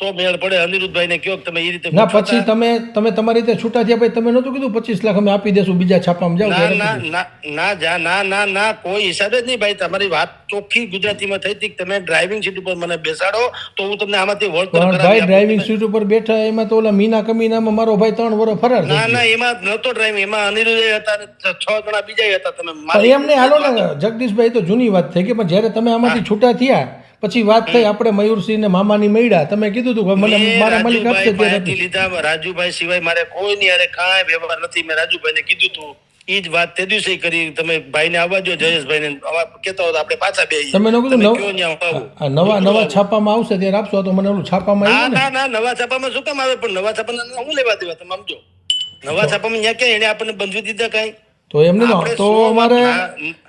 તો મેળ પડે અનિરુદ્ધભાઈને કયો કે તમે એ રીતે ના પછી તમે તમે તમારી રીતે છૂટા થયા પછી તમે નહોતું કીધું? પચીસ લાખ અમે આપી દેશું બીજા છાપામાં જાઓ ના ના ના ના જા ના ના ના કોઈ હિસાબે જ નહીં ભાઈ. તમારી વાત ચોખ્ખી ગુજરાતીમાં થઈ હતી તમે ડ્રાઇવિંગ સીટ ઉપર મને બેસાડો તો હું તમને આમાંથી વળતર પણ ભાઈ. ડ્રાઇવિંગ સીટ ઉપર બેઠા એમાં તો ઓલા મીના કમીનામાં મારો ભાઈ ત્રણ વર્ષ ફરાર ના ના એમાં નહોતો ડ્રાઇવિંગ એમાં અનિરુદ્ધ હતા છ જણા બીજા હતા. તમે એમને હાલો ને જગદીશભાઈ તો જૂની વાત થઈ ગઈ પણ જ્યારે તમે આમાંથી છૂટા થયા પછી વાત થઈ આપણે મયુરસિંહ ને મામાની મળ્યા. તમે કીધું હતું મને મારા મલિક આપશે રાજુભાઈ ત્યારે લીધા રાજુભાઈ સિવાય મારે કોઈ ની હારે કાંઈ વ્યવહાર નથી. મેં રાજુભાઈને કીધું તું. એ જ વાત તે દિવસે કરી. તમે ભાઈને આવવા જો જયેશભાઈ ને કેતા હોય આપણે પાછા બે તમે ન નવ- નવા છાપામાં આવશે ત્યારે આપશો. તો મને ઓલું છાપામાં ના. ના ના નવા છાપામાં શું કામ આવે? પણ નવા છાપાના હું લેવા દેવા? તમે સમજો. નવા છાપામાં ન્યા ક્યાં એને આપણને બંધવી દીધા કાંઈ? તો એમને ન તો અમારે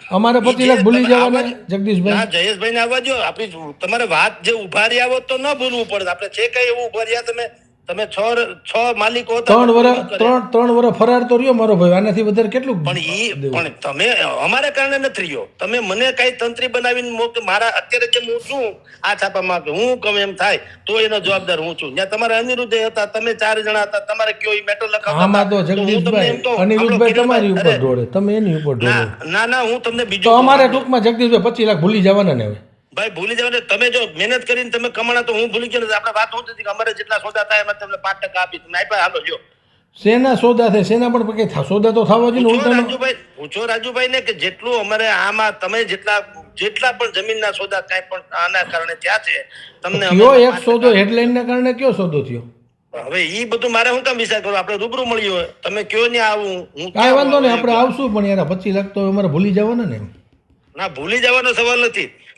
અમારે પતિ લાખ ભૂલી જવાના જગદીશભાઈ. ના જયેશભાઈ ને આવવા દો આપણી તમારે વાત જે ઊભા રહ્યા હોત તો ન ભૂલવું પડે. આપણે છે કઈ એવું ઊભા રહ્યા તમે તમે છ છ માલિકો ત્રણ વર્ષ ત્રણ ત્રણ વર્ષ ફરાર તો રહ્યો મારો ભાઈ. આનાથી વધારે કેટલું પણ ઈ પણ તમે અમારે કારણે નથી રહ્યો. તમે મને કઈ તંત્રી બનાવીને મોક મારા અત્યારે જેમ હું છું આ છાપામાં કે હું કમ એમ થાય તો એનો જવાબદાર હું છું. જ્યાં તમારા અનિરુદ્ધ હતા તમે ચાર જણા હતા તમારે કયો ઈ મેટર લખાવતા આમાં તો જગદીશભાઈ અનિરુદ્ધભાઈ તમારી ઉપર ઢોળે તમે એની ઉપર અરે, ના ના હું તમને બીજો બીજું અમારે ટૂંકમાં જગદીશભાઈ પચીસ લાખ ભૂલી જવાના ને હવે. ભાઈ ભૂલી જવાને તમે જો મહેનત કરીને તમે કમાણા તો હું ભૂલી ગયો. આપણે વાત હું હતી કે અમારે જેટલા સોદા થાય એમાં તમને પાંચ ટકા આપી તમે આપ્યા હાલો જો શેના સોદા થાય? શેના પણ કઈ સોદા તો થવા જોઈએ રાજુભાઈ પૂછો રાજુભાઈ ને કે જેટલું અમારે આમાં તમે જેટલા જેટલા પણ જમીનના સોદા કાંઈ પણ આના કારણે થયા છે તમને કયો એક સોદો હેડલાઇનના કારણે કયો સોદો થયો? હવે ઈ બધું મારે શું કામ વિચાર કરો? આપણે રૂબરૂ મળ્યું હોય. તમે કયો ને આવું હું કાંઈ વાંધો નહીં આપણે આવશું પણ યાર પચીસ લાખ તો અમારે ભૂલી જવાના ને ના ભૂલી જવાનો સવાલ નથી.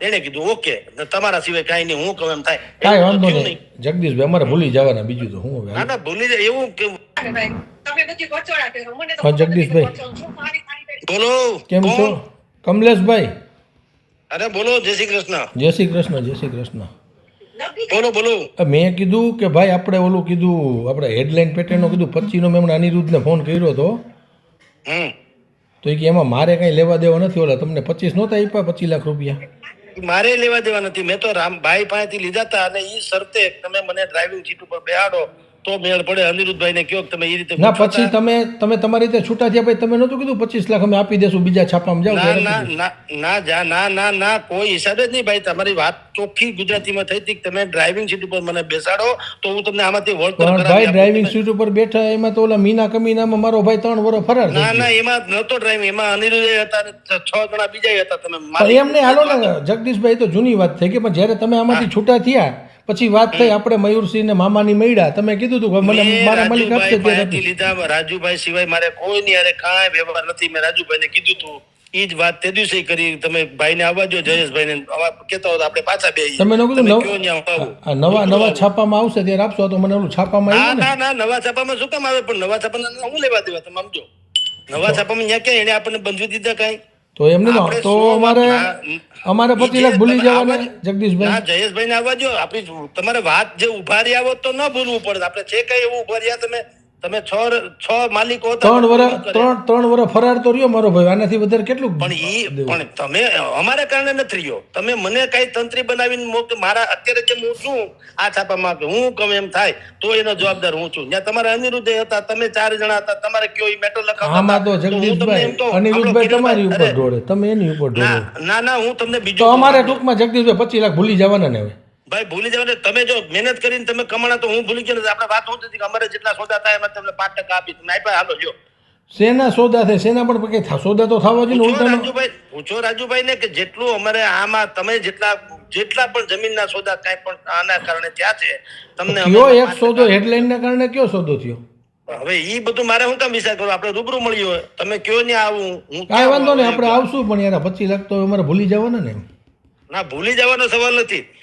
એને કીધું ઓકે તમારા સિવાય કાંઈ નહીં હું કહું એમ થાય. કાંઈ વાંધો નહીં. જગદીશભાઈ અમારે ભૂલી જવાના બીજું તો હું હવે ના ના ભૂલી જાય એવું કે ચાલે ભાઈ તમે બધી ગોચોડા કરો મને તો હા, જગદીશભાઈ. બોલો કેમ છો? કમલેશભાઈ. અરે બોલો જય શ્રી કૃષ્ણ. જય શ્રી કૃષ્ણ જય શ્રી કૃષ્ણ. બોલો બોલો. મેં કીધું કે ભાઈ આપણે ઓલું કીધું આપણે હેડલાઇન પેટર્નનો કીધું પચીનો મેં અનિરુદ્ધને ફોન કર્યો હતો. હમ. તો એ કે એમાં મારે કાંઈ લેવા દેવા નથી ઓલા તમને પચીસ નહોતા આપ્યા પચીસ લાખ રૂપિયા. મારે લેવા દેવા નથી. મેં તો રામભાઈ પાસેથી લીધા હતા અને એ શરતે તમે મને ડ્રાઇવિંગ સીટ ઉપર બેહાડો. તો મેળ પડે અનિરુદ્ધભાઈને કયો તમે એ રીતે ના પછી તમે તમે તમારી રીતે છૂટા થયા પછી તમે નહોતું કીધું? પચીસ લાખ અમે આપી દેશું બીજા છાપામાં જાઓ ના ના ના ના જા ના ના ના કોઈ હિસાબે જ નહીં ભાઈ. તમારી વાત ચોખ્ખી ગુજરાતીમાં થઈ હતી તમે ડ્રાઇવિંગ સીટ ઉપર મને બેસાડો તો હું તમને આમાંથી વર્ક પણ ભાઈ ડ્રાઇવિંગ સીટ ઉપર બેઠા એમાં તો ઓલા મીના કમીનામાં મારો ભાઈ ત્રણ વર્ષ ફરાર ના ના એમાં નહોતો ડ્રાઇવિંગ એમાં અનિરુદ્ધ હતા છ જણા બીજા હતા. તમે એમને હાલો ને જગદીશભાઈ તો જૂની વાત થઈ ગઈ પણ જ્યારે તમે આમાંથી છૂટા થયા પછી વાત થઈ આપણે મયુરસિંહ ને મામાની મળ્યા. તમે કીધું હતું મને મારા મલિક આપશે રાજુભાઈ ત્યારે લીધા રાજુભાઈ સિવાય મારે કોઈ ની હારે કાંઈ વ્યવહાર નથી. મેં રાજુભાઈને કીધું તું ઈ જ વાત તે દિવસે કરી. તમે ભાઈને આવવા જો જયેશભાઈને કહેતા હોય આપણે પાછા બે તમે ન કીધું નવ- નવા નવા છાપામાં આવશે ત્યારે આપશો તો મને ઓલું છાપામાં ના આવ્યું ના? ના નવા છાપામાં શું કામ આવે? પણ નવા છાપાના હું લેવા દેવા તમે સમજો નવા છાપામાં ન્યા ક્યાં એને આપણને બંધવી દીધા કાંઈ? તો એમને નહીં તો અમારે અમારે પતિ પચીસ લાખ ભૂલી જવાના જગદીશભાઈ ના જયેશભાઈ ને આવવા જો આપણી તમારે વાત જે ઊભા રહ્યા તો ન ભૂલવું પડે આપણે છે કઈ એવું ઊભા રહ્યા તમે તમે છ છ માલિકો ત્રણ વર્ષ ત્રણ ત્રણ વર્ષ ફરાર તો રહ્યો મારો ભાઈ આનાથી વધારે કેટલું પણ ઈ પણ તમે અમારે કારણે નથી રહ્યો. તમે મને કઈ તંત્રી બનાવીને મોક મારા અત્યારે જેમ હું છું આ છાપામાં કે હું કમ એમ થાય તો એનો જવાબદાર હું છું. જ્યાં તમારા અનિરુદ્ધ હતા તમે ચાર જણા હતા તમારે કયો ઈ મેટર લખાવતા આમાં તો જગદીશભાઈ અનિરુદ્ધભાઈ તમારી ઉપર ઢોળે તમે એની ઉપર ઢોળે ના ના હું તમને તો બીજું અમારે ટૂંકમાં જગદીશભાઈ પચીસ લાખ ભૂલી જવાના ને હવે. ભાઈ ભૂલી જવાને તમે જો મહેનત કરીને તમે કમાણા તો હું ભૂલી ગયો નથી આપણે વાત હું હતી કે અમારે જેટલા સોદા થાય એમાં તમને પાંચ ટકા આપી તમે આપ્યા હાલો જો શેના સોદા થાય? શેના પણ કંઈ સોદા તો થવા જોઈએ પૂછો રાજુભાઈ પૂછો રાજુભાઈ ને કે જેટલું અમારે આમાં તમે જેટલા જેટલા પણ જમીનના સોદા કાંઈ પણ આના કારણે થયા છે તમને કયો એક સોદો હેડલાઇનના કારણે કયો સોદો થયો? હવે ઈ બધું મારે શું કામ વિચાર કરું? આપણે રૂબરૂ મળ્યું હોય. તમે કયો ને આવું? હું કાંઈ વાંધો નહીં આપણે આવશું પણ યાર પચીસ લાગતો અમારે ભૂલી જવાના ને ના ભૂલી જવાનો સવાલ નથી.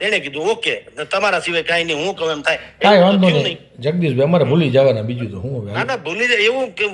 એને કીધું ઓકે તમારા સિવાય કાંઈ નહીં હું કહું એમ થાય. કાંઈ વાંધો નહીં. જગદીશભાઈ અમારે ભૂલી જવાના બીજું તો હું હવે? ના ના ભૂલી જાય એવું કે